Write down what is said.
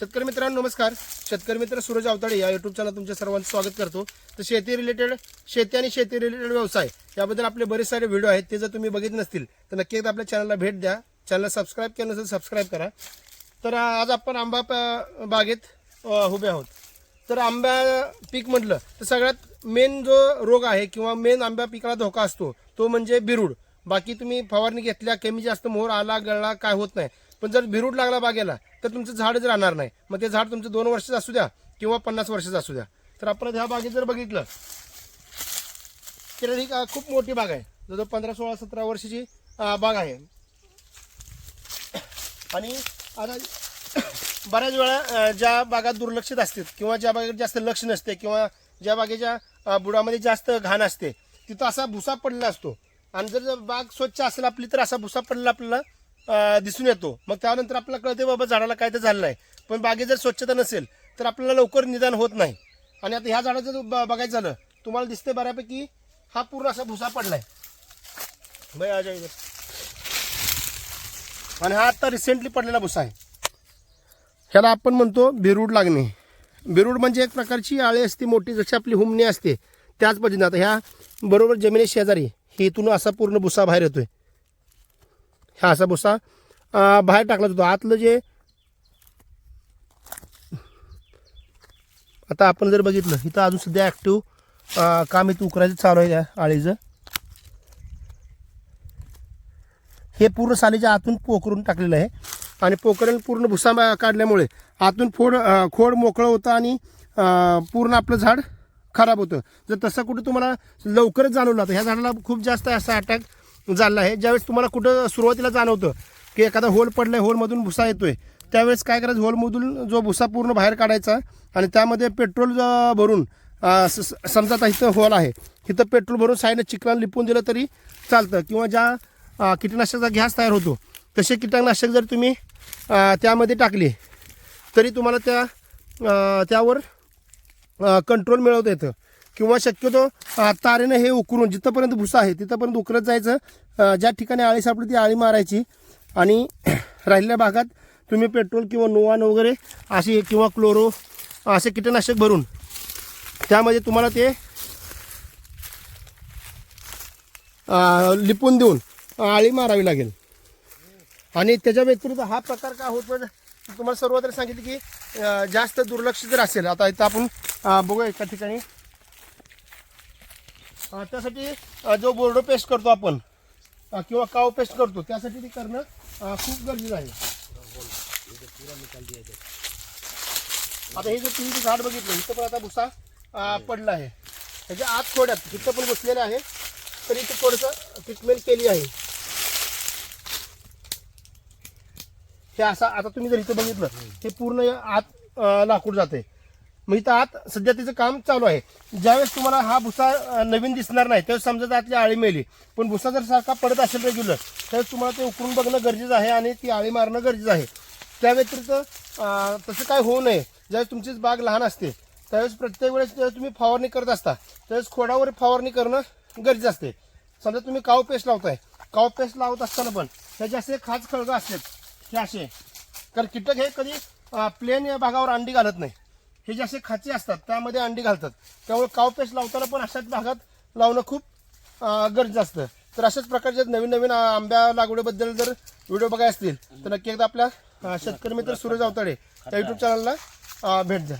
शेतकरी मित्रांनो नमस्कार. शेतकरी मित्र सूरज अवताडे या युट्यूब चॅनल तुमच्या सर्वांचं स्वागत करतो. तर शेती रिलेटेड शेती आणि शेती रिलेटेड व्यवसाय याबद्दल आपले बरेच सारे व्हिडिओ आहेत ते जर तुम्ही बघित नसतील तर नक्की एकदा आपल्या चॅनलला भेट द्या. चॅनलला सबस्क्राईब केलं नसेल सबस्क्राईब करा. तर आज आपण आंबा बागेत उभे आहोत. तर आंब्या पीक म्हटलं तर सगळ्यात मेन जो रोग आहे किंवा मेन आंब्या पिकाला धोका असतो तो म्हणजे बिरूड. बाकी तुम्ही फवारणी घेतल्या कमी जास्त मोहर आला गळला काय होत नाही. पण जर बिरूड लागला बागेला तर तुमचं झाडच राहणार नाही. मग ते झाड तुमचं दोन वर्षाचं असू द्या किंवा पन्नास वर्षाचं असू द्या. तर आपण ह्या बागेत जर बघितलं तर ही खूप मोठी बाग आहे. जवळजवळ पंधरा सोळा सतरा वर्षाची बाग आहे. आणि आता बऱ्याच वेळा ज्या बागा दुर्लक्षित असतात किंवा ज्या बागेत जास्त लक्ष नसते किंवा ज्या बागेच्या बुडामध्ये जास्त घाण असते तिथं असा भुसा पडलेला असतो. आणि जर जर बाग स्वच्छ असेल आपली तर असा भुसा पडलेला आपल्याला दिसून येतो. मग त्यानंतर आपल्याला कळते बाबा झाडाला काय तर झालं नाही. पण बागेत जर स्वच्छता नसेल तर आपल्याला लवकर निदान होत नाही. आणि आता ह्या झाडाचं जर ब- बघायचं झालं तुम्हाला दिसते बऱ्यापैकी हा पूर्ण असा भुसा पडलाय. आहे आजा इधर. आणि हा आत्ता रिसेंटली पडलेला भुसा आहे. ह्याला आपण म्हणतो बिरूड लागणे. बिरूड म्हणजे एक प्रकारची आळी असते मोठी जशी आपली हुमणी असते त्याच पद्धतीने. आता ह्या बरोबर जमिनी शेजारी हे इथून असा पूर्ण भुसा बाहेर येतोय. हा असा भुसा. बाहेर टाकला जातो. आतलं जे आता आपण जर बघितलं इथं अजून सध्या ॲक्टिव्ह काम इथं उकरायचं चालू आहे या आळीचं. हे पूर्ण सालीच्या आतून पोखरून टाकलेलं आहे. आणि पोकरण पूर्ण भुसा काढल्यामुळे आतून फोड खोड मोकळं होतं आणि पूर्ण आपलं झाड खराब होतं. जर तसं कुठं तुम्हाला लवकरच जाणवलं तर ह्या झाडाला खूप जास्त असा अटॅक झाला आहे. ज्यावेळेस तुम्हाला कुठं सुरुवातीला जाणवतं की एखादा होल पडलाय होलमधून भुसा येतोय त्यावेळेस काय करायचं? होलमधून जो भुसा पूर्ण बाहेर काढायचा आणि त्यामध्ये पेट्रोल भरून स- स- समजा आता इथं होल आहे इथं पेट्रोल भरून साईडनं चिकलान लिपून दिलं तरी चालतं. किंवा ज्या कीटकनाशकाचा गॅस तयार होतो तसे कीटकनाशक जर तुम्ही त्यामध्ये टाकले तरी तुम्हाला त्या त्यावर कंट्रोल मिळवता येतं. किंवा शक्यतो तारेनं हे उकरून जिथंपर्यंत भुसा आहे तिथंपर्यंत उकरत जायचं. ज्या ठिकाणी आळी सापडली ती आळी मारायची. आणि राहिलेल्या भागात तुम्ही पेट्रोल किंवा नोवान वगैरे असे किंवा क्लोरो असे कीटकनाशक भरून त्यामध्ये तुम्हाला ते लिपून देऊन आळी मारावी लागेल. आणि त्याच्या व्यतिरिक्त हा प्रकार काय होत तुम्हाला सर्वत्र सांगितलं की जास्त दुर्लक्ष जर असेल आता इथं आपण बघूया एका ठिकाणी. अं, त्यासाठी अं, जो बोर्ड पेस्ट करतो आपण अं, किंवा काव पेस्ट करतो त्यासाठी ते करणं अं, खूप गरजेचं आहे. आता हे जे तुम्ही जे झाड बघितलं इथं पण आता भुसा अं, पडला आहे. त्याच्या आत खोड्यात इथं पण बसलेलं आहे. तरी इथे थोडंसं ट्रीटमेंट केली आहे. हे असं आता तुम्ही जर इथं बघितलं हे पूर्ण आत अं, लाकूड जाते मग इथं आत सध्या त्याचं काम चालू आहे. ज्यावेळेस तुम्हाला हा भुसा नवीन दिसणार नाही त्यावेळेस समजा त्यातली आळी मेली. पण भुसा जर सारखा पडत असेल रेग्युलर त्यावेळेस तुम्हाला ते उकरून बघणं गरजेचं आहे आणि ती आळी मारणं गरजेचं आहे. त्या व्यतिरिक्त तसं काय होऊ नये. ज्यावेळेस तुमचीच बाग लहान असते त्यावेळेस प्रत्येक वेळेस जेव्हा तुम्ही फवारणी करत असता त्यावेळेस खोडावर फवारणी करणं गरजेचं असते. समजा तुम्ही काव पेस्ट लावताय. काव पेस्ट लावत असताना पण त्याचे असे खास खळगं असतात हे असे. कारण कीटक हे कधी प्लेन या भागावर अंडी घालत नाही. हे जे असे खाचे असतात त्यामध्ये अंडी घालतात. त्यामुळे कावपेस्ट लावताना पण अशाच भागात लावणं खूप गरजेचं असतं. तर अशाच प्रकारचे नवीन नवीन आंब्या लागवडीबद्दल जर व्हिडिओ बघाय असतील तर नक्की एकदा आपल्या शेतकरी मित्र सूरज अवताडे त्या युट्यूब चॅनलला भेट द्या.